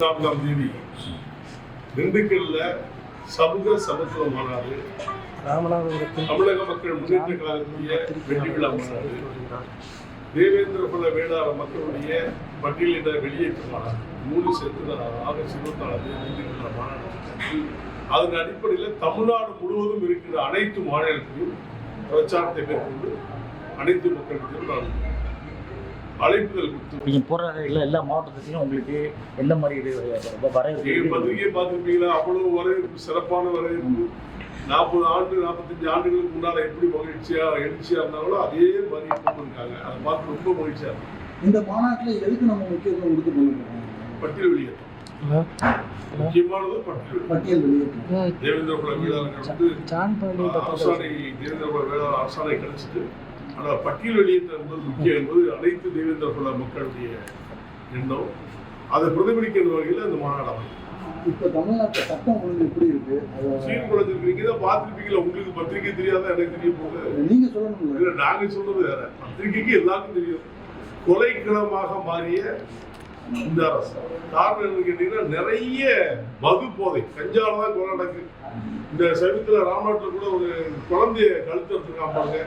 நான்காம் தேதி திண்டுக்கல்ல சமூக சமத்துவ மாநாடு தமிழக மக்கள் முன்னேற்ற கழகத்துடைய வெற்றி விழா மாநாடு தேவேந்திர குல வேளாள மக்களுடைய பட்டியலிட வெளியேற்ற மாநாடு மூணு சேர்த்து ஆகஸ்ட் இருபத்தி நாலாம் தேதி திண்டுக்கல்ல மாநாடு. அதன் அடிப்படையில் தமிழ்நாடு முழுவதும் இருக்கிற அனைத்து மாநிலத்திலும் பிரச்சாரத்தை மேற்கொண்டு அனைத்து மக்களுக்கும் நான் அழைப்புதல் கொடுத்து நீங்க போற எல்லா எல்லா மாவட்டத்திலையும் உங்களுக்கு எந்த மாதிரி இது பத்திரிகையை பார்த்துருப்பீங்களா? அவ்வளவு வரவேற்பு சிறப்பான வரவேற்பு நாற்பது ஆண்டு நாற்பத்தஞ்சு ஆண்டுகளுக்கு முன்னால எப்படி மகிழ்ச்சியா எழுச்சியா இருந்தாங்களோ அதே மாதிரி இருக்காங்க அதை பார்த்து ரொம்ப மகிழ்ச்சியா இருக்கு. இந்த மாநாட்டில் எதுக்கு நம்ம முக்கியத்துவம் கொடுத்து பண்ணுறோம் பட்டியல் வெளியேற்றம். முக்கியமானது பட்டியல் பட்டியல் வெளியேற்றம். தேவேந்திர குல பாண்டி அரசாணை தேவேந்திர குல வேளாளர் அரசாணை கிடைச்சிட்டு ஆனால் பட்டியல் வெளியேற்றம் என்பது முக்கியம் என்பது அனைத்து தேவேந்திர குல மக்களுடைய எண்ணம். அதை பிரதிபலிக்கிற வகையில் அந்த மாநாடு அமையும். இப்போ தமிழ்நாட்டில் சட்டம் ஒழுங்கு எப்படி இருக்கு? சீன் குழந்தைங்க தான் பார்த்துருப்பீங்களா உங்களுக்கு பத்திரிகை தெரியாத? எனக்கு தெரிய போகுது நீங்க சொல்லணும்ல. இல்ல நாங்க சொல்றது வேற. பத்திரிகைக்கு எல்லாருக்கும் தெரியும். கொலைக்களமாக மாறிய இந்த அரசு. காரணம் என்னன்னு கேட்டீங்கன்னா நிறைய மது போதை. கஞ்சால தான் கொலை நடக்கு இந்த சமீபத்துல ராம்நாட்டில் கூட ஒரு குழந்தைய கழுத்து எடுத்துருக்கான் பாருங்க.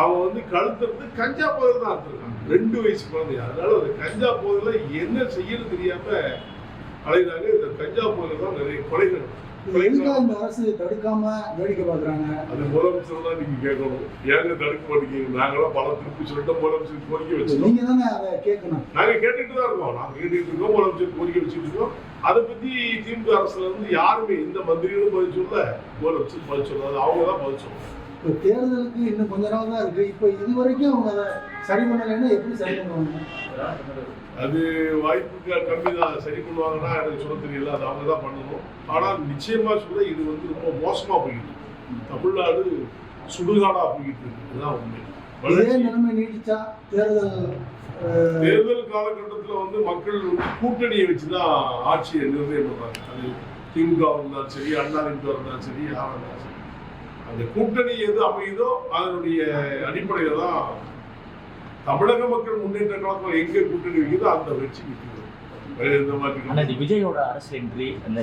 அவன் வந்து கழுத்துறது கஞ்சா போதை தான் எடுத்திருக்கான் ரெண்டு வயசு குழந்தைய. அதனால அந்த கஞ்சா போதையில என்ன செய்யணும் தெரியாம அலைகிறாங்க இந்த கஞ்சா போதையில தான் நிறைய கொலைகள். இந்த அரசு தடுக்காம வேடிக்கை பார்க்குறாங்க? அது முதலமைச்சர் தான் நீங்க கேட்கணும். ஏங்க தடுக்க மாட்டேங்கிறீங்க நாங்களாம் பல திருப்பி சொல்லிட்டு முதலமைச்சர் கோரிக்கை வச்சிருக்கோம். நீங்க தானே அதை கேட்கணும். நாங்க கேட்டுட்டு தான் இருக்கோம். நாங்க கேட்டுட்டு இருக்கோம். முதலமைச்சர் கோரிக்கை வச்சுட்டு இருக்கோம். அதை பத்தி திமுக அரசுல இருந்து யாருமே எந்த மந்திரிகளும் பதில் சொல்ல முதலமைச்சர் பதில் சொல்லாது அவங்க தான் பதில் சொல்லணும். இப்போ தேர்தலுக்கு இன்னும் கொஞ்ச நாள் தான் இருக்கு. இப்போ இது வரைக்கும் அவங்க அதை சரி பண்ணலைன்னா எப்படி சரி பண்ணுவாங்க? அது வாய்ப்புக்கு கம்மி தான். சரி பண்ணுவாங்கன்னா எனக்கு சொல்ல தெரியல. அது அவங்க தான் பண்ணணும். ஆனால் நிச்சயமா சொல்ல இது வந்து ரொம்ப மோசமா போயிட்டு இருக்கு. தமிழ்நாடு சுடுகாடா போயிட்டு இருக்கு. இதுதான் உண்மை. இதே நிலைமை நீடிச்சா தேர்தல் தேர்தல் காலகட்டத்தில் வந்து மக்கள் வந்து கூட்டணியை வச்சு தான் ஆட்சியை நிர்ணயம் பண்றாங்க. அது திமுக இருந்தாலும் சரி அண்ணா திமுக இருந்தாலும் சரி யாராக இருந்தாலும் சரி. அந்த கூட்டணி எது அமையுதோ அதனுடைய அடிப்படையில் தான் தமிழக மக்கள் முன்னேற்ற கழகம் எங்க கூட்டணி வைக்குதோ அந்த வெற்றி நிற்கிறது விஜயோட அரசியல் என்ட்ரி அந்த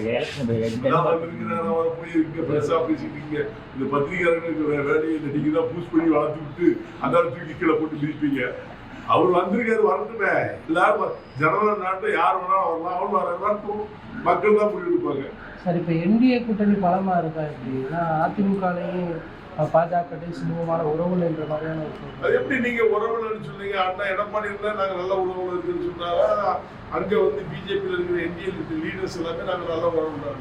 பெருசா பேசிட்டு இருக்கீங்க. இந்த பத்திரிகையாளர்களுக்கு வேலையை நீங்க தான் பூஸ் பண்ணி வளர்த்து விட்டு அந்த தூக்கி கீழே போட்டு மிதிப்பீங்க அவர் வந்திருக்காரு வரட்டுமே. எல்லாரும் ஜனநாயக நாட்டுல யார் வேணாலும் வரலாம். அவரும் வர வரட்டும். மக்கள் தான் முடிவு எடுப்பாங்க சார் இப்போ என்டிஏ கூட்டணி பலமா இருக்கா இப்படி ஏன்னா அதிமுகலையும் பாஜகட்டையும் சுமூகமான உறவுகள் என்ற மாதிரியான. அது எப்படி நீங்க உறவுலன்னு சொன்னீங்க? அண்ணா எடப்பாடி இருந்தா நாங்க நல்ல உறவுல இருக்குன்னு சொன்னாரா? அங்க வந்து பிஜேபியில் இருக்கிற என்டிஎல் லீடர்ஸ் எல்லாமே நாங்க நல்ல உறவுல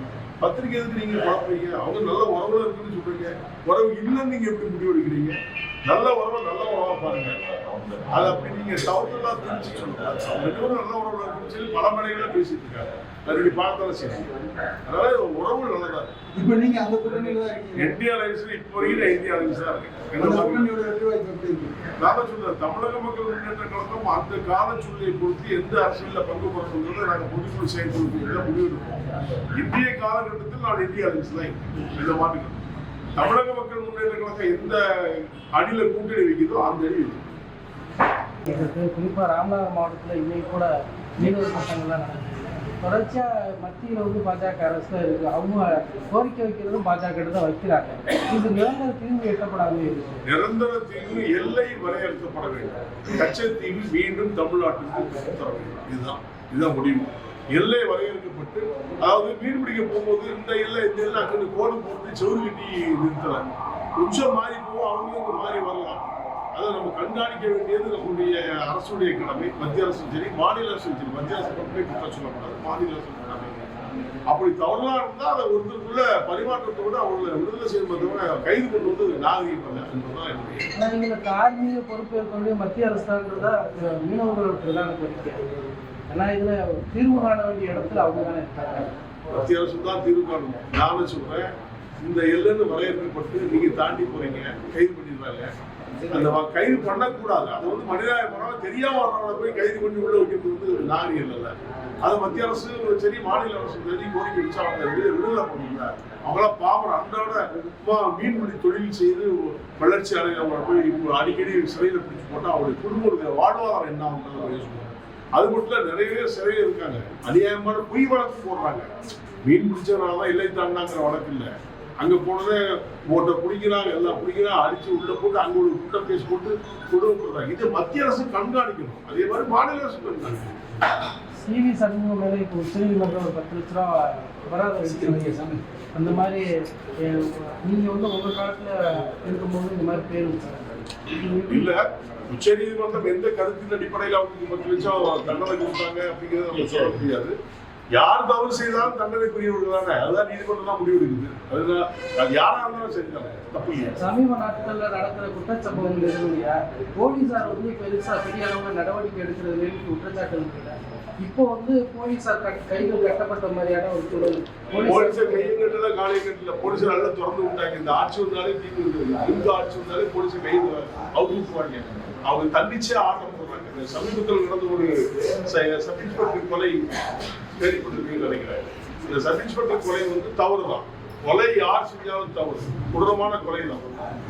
பத்திரிக்கை எதுக்கு நீங்க குழப்பீங்க அவங்க நல்ல உறவுல இருக்குன்னு சொல்றீங்க. உறவு இல்லைன்னு நீங்க எப்படி முடிவு எடுக்கிறீங்க நல்ல உறவு நல்ல உறவா பாருங்க. அது அப்படி நீங்க தவறுதெல்லாம் பிரிச்சு சொல்லுங்க. அவங்க நல்ல உறவுல சொல்லி பல மனைகளை பேசிட்டு இருக்காங்க. அது நீ பார்த்தாலும் சரி அதனால உறவு நல்லதா இப்போ நீங்க அந்த கூட்டணியில தான் இருக்கீங்க? இந்தியா அலைன்ஸ்ல இப்போ வரைக்கும் இந்தியா அலைன்ஸ் தான் இருக்கு. தான் சொல்றேன் தமிழக மக்கள் முன்னேற்ற கழகம் அந்த கால சூழ்நிலையை பொறுத்து எந்த அரசியல்ல பங்கு பெறணுங்கிறத நாங்கள் பொதுக்குழு செயல்படுத்துவதில் முடிவு எடுப்போம் இந்திய காலகட்டத்தில் நான் இந்திய அலைன்ஸ் தான். இந்த மாட்டுக்கு தமிழக மக்கள் முன்னேற்ற கழகம் எந்த அடியில கூட்டணி வைக்குதோ அந்த அடி வைக்கும். இதுக்கு குறிப்பா ராமநாதபுரம் மாவட்டத்தில் இன்னைக்கு கூட மீனவர் சட்டங்கள்லாம் நடக்குது. தொடர்ச்சியா மத்தியில் வந்து பாஜக அரசு தான் இருக்கு. அவங்க கோரிக்கை வைக்கிறதும் பாஜக தான் வைக்கிறாங்க. இது நிரந்தர தீர்வு எட்டப்படாமே இருக்கு. நிரந்தர தீர்வு எல்லை வரையறுக்கப்பட வேண்டும். கச்சத்தீவு மீண்டும் தமிழ்நாட்டுக்கு தர வேண்டும். இதுதான் இதுதான் முடிவு. எல்லை வரையறுக்கப்பட்டு அதாவது மீன் பிடிக்க போகும்போது இந்த எல்லை இந்த எல்லை அங்கிட்டு கோடு போட்டு செவுறு கட்டி நிறுத்தல கொஞ்சம் மாறி போவோம் அவங்களும் மாறி வரலாம். அதை நம்ம கண்காணிக்க வேண்டியது நம்முடைய அரசுடைய கடமை மத்திய அரசும் சரி மாநில அரசும் சரி. மத்திய அரசு மட்டுமே குற்றம் சொல்லக்கூடாது மாநில அரசு கடமை. அப்படி தவறுலாம் இருந்தால் அதை ஒருத்தருக்குள்ள பரிமாற்றத்தோடு அவங்களை விடுதலை தவிர கைது கொண்டு வந்து நாகரிகம் அல்ல என்பதுதான் என்னுடைய ஆனா இதுல தார்மீக பொறுப்பேற்க வேண்டிய மத்திய அரசாங்கன்றதா மீனவர்களோட பிரதான கோரிக்கை ஏன்னா இதுல தீர்வு காண வேண்டிய இடத்துல அவங்க தானே இருக்காங்க. மத்திய அரசு தான் தீர்வு காணும் நானும் சொல்றேன் இந்த எல்லைன்னு வரையறுக்கப்பட்டு நீங்க தாண்டி போறீங்க கைது பண்ணிடுறாங்க. அந்த கைது பண்ணக்கூடாது. அது வந்து மனிதாயமாக தெரியாம வர்றவங்களை போய் கைது பண்ணி உள்ள வைக்கிறது வந்து நாகரிகம் இல்ல அது மத்திய அரசு சரி மாநில அரசு சரி கோரிக்கை வச்சு அவங்க விடு- விடுதலை பண்ணுங்க அவங்கள பாவம் அன்றாட மீன்பிடி தொழில் செய்து வளர்ச்சி அடைகிறவங்களை போய் இப்போ அடிக்கடி சிறையில் பிடிச்சு போட்டா அவங்களுடைய குடும்பத்துடைய வாழ்வாதாரம் என்ன யோசிக்கணும். அது மட்டும் இல்ல நிறைய சிறையில் இருக்காங்க. அநியாயமான பொய் வழக்கு போடுறாங்க. மீன் பிடிச்சதுனால தான் இல்லை தாண்டாங்கிற வழக்கு இல்லை. அங்க போனதே போட்டை பிடிக்கிறாங்க எல்லாம் பிடிக்கிறாங்க அடிச்சு உள்ள போட்டு அங்க ஒரு குட்டம் கேஸ் போட்டு கொடுமைப்படுறாங்க இது மத்திய அரசு கண்காணிக்கணும். அதே மாதிரி மாநில அரசு கண்காணிக்கணும். சிவி சண்முகம் மேலே இப்போ உச்சநீதிமன்றம் ஒரு பத்து லட்ச ரூபா அபராதம் விதிச்சிருக்கு. அந்த மாதிரி அஹ், நீங்க வந்து உங்க காலத்துல இருக்கும்போது இந்த மாதிரி பேர் இல்ல உச்ச நீதிமன்றம் எந்த கருத்தின் அடிப்படையில் அவங்களுக்கு பத்து லட்சம் தண்டனை கொடுத்தாங்க அப்படிங்கிறத நம்ம சொல்ல முடியாது. யார் தவறு செய்தாலும் தண்டனைக்குரியவர்கள் தானே அதுதான் நீதிமன்றம் தான் முடிவு எடுக்குது அதுதான் அது யாரா இருந்தாலும் சரிதானே தப்பு இல்லையா. சமீப நாட்கள்ல நடக்கிற குற்றச்சம்பவங்கள் எதுவும் போலீசார் வந்து பெருசா பெரிய அளவுல நடவடிக்கை எடுக்கிறது குற்றச்சாட்டு இல்லை இப்போ வந்து போலீசார் கைகள் கட்டப்பட்ட மாதிரியான ஒரு சூழல். போலீஸை போலீசார் கையும் கட்டல காலையும் கட்டல போலீஸ் நல்லா திறந்து விட்டாங்க. இந்த ஆட்சி வந்தாலே தீங்கு இந்த ஆட்சி வந்தாலே போலீஸை கை அவுத்துவாங்க அவங்க தன்னிச்சே ஆட்டம் போடுறாங்க. இந்த சமீபத்தில் நடந்த ஒரு சப் இன்ஸ்பெக்டர் கொலை கேள்விப்பட்டிருக்கீங்கன்னு நினைக்கிறேன். இந்த சப் இன்ஸ்பெக்டர் கொலை வந்து தவறு தான். கொலை யார் செஞ்சாலும் தவறு. கொடூரமான கொலை தான்.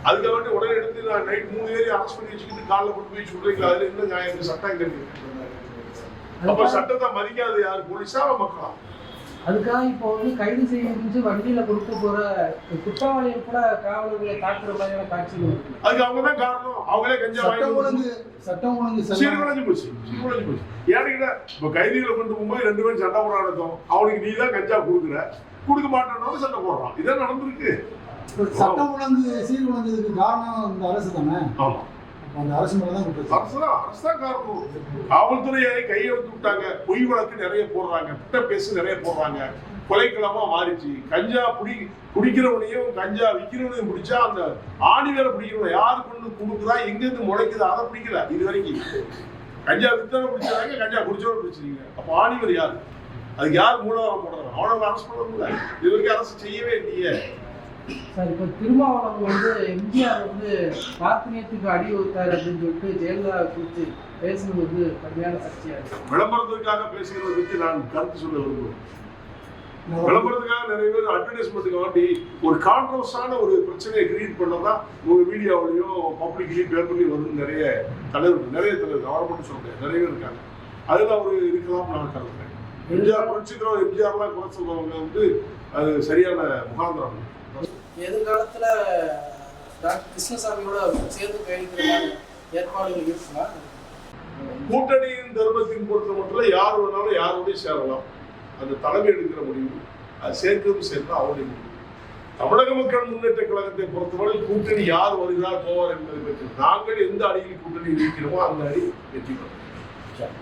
அதுக்கு வேண்டி உடனே எடுத்து நான் நைட் மூணு பேரையும் அரெஸ்ட் பண்ணி வச்சுக்கிட்டு காலில் கொண்டு போய் சொல்றீங்களா அதுல என்ன நியாயம்? சட்டம் கேட்டு அப்ப அதுக்காக சட்டத்தை மதிக்காத யார்? போலீஸா மக்களா? அதுக்காக இப்போ வந்து கைது செய்ய வண்டியில கொடுத்து போற குற்றவாளிகள் கூட காவலர்களை தாக்குற மாதிரியான காட்சிகள் இருக்கு. அதுக்கு அவங்க தான் காரணம். அவங்களே கஞ்சா சட்டம் ஒழுங்கு சட்டம் ஒழுங்கு சீர்குலைஞ்சு போச்சு. சீர்குலைஞ்சு போச்சு. ஏன்னு இப்போ கைதிகளை கொண்டு போகும்போது ரெண்டு பேரும் சண்டை போட நடத்தும் அவனுக்கு நீ தான் கஞ்சா கொடுக்குற. கொடுக்க மாட்டேன்னு சண்டை போடுறான். இதான் நடந்திருக்கு. சட்டம் ஒழுங்கு சீர்குலைஞ்சதுக்கு காரணம் இந்த அரசு தானே? ஆமா. அந்த அரசு மேல தான் அரசு தான் அரசு தான் காரணம் காவல்துறையை கையை எடுத்து விட்டாங்க. பொய் வழக்கு நிறைய போடுறாங்க. திட்ட பேசு நிறைய போடுறாங்க. கொலைக்களமா மாறிச்சு கஞ்சா புடி குடிக்கிறவனையும் கஞ்சா விற்கிறவனையும் பிடிச்சா அந்த ஆணி வேலை பிடிக்கிறவன் யாரு கொண்டு கொடுக்குறா? எங்க இருந்து முளைக்குது? அதை பிடிக்கல. இது வரைக்கும். கஞ்சா வித்தனை பிடிச்சாங்க கஞ்சா குடிச்சவனை பிடிச்சிருங்க அப்போ ஆணிவர் யார்? யாரு அதுக்கு யார் மூலவரம் போடுறாங்க? அவனை அரசு பண்ண முடியல இது வரைக்கும் அரசு செய்யவே இல்லையே. சார் இப்போ திருமாவளவன் வந்து எம்ஜிஆர் வந்து பார்த்தினியத்துக்கு அடி வைத்தார் அப்படின்னு சொல்லிட்டு ஜெயலலிதா குறித்து பேசுனது வந்து கடுமையான சர்ச்சையா இருக்கு. விளம்பரத்திற்காக பேசுகிறத பற்றி நான் கருத்து சொல்ல விரும்புகிறேன். விளம்பரத்துக்காக நிறைய பேர் அட்வர்டைஸ்மெண்ட்டுக்கு வேண்டி ஒரு கான்ட்ரவர்ஸான ஒரு பிரச்சனையை கிரியேட் பண்ணதான் உங்க மீடியாவிலையும் பப்ளிக்லையும் பேப்பர்லையும் வந்து நிறைய தலைவர்கள் நிறைய தலைவர்கள் அவரை மட்டும் சொல்றேன். நிறைய பேர் இருக்காங்க. அதுல அவர் இருக்கலாம் நான் கருதுறேன். எம்ஜிஆர் புரட்சிக்கிறோம் எம்ஜிஆர்லாம் குறை சொல்றவங்க வந்து அது சரியான முகாந்திரம். எதிர்காலத்துல டாக்டர் கிருஷ்ணசாமியோட சேர்ந்து பயணிக்கிறதான ஏற்பாடுகள் இருக்குமா கூட்டணியின் தர்மத்தின் பொறுத்த மட்டும் யார் வேணாலும் யாரோடய சேரலாம். அந்த தலைமை எடுக்கிற முடிவு. அது சேர்க்கவும் சேர்ந்தா அவருடைய முடிவு தமிழக மக்கள் முன்னேற்ற கழகத்தை பொறுத்தவரை கூட்டணி யார் வருகிறார் போவார் என்பதை பற்றி நாங்கள் எந்த அணியில் கூட்டணி இருக்கிறோமோ அந்த அணி வெற்றி பெறும்.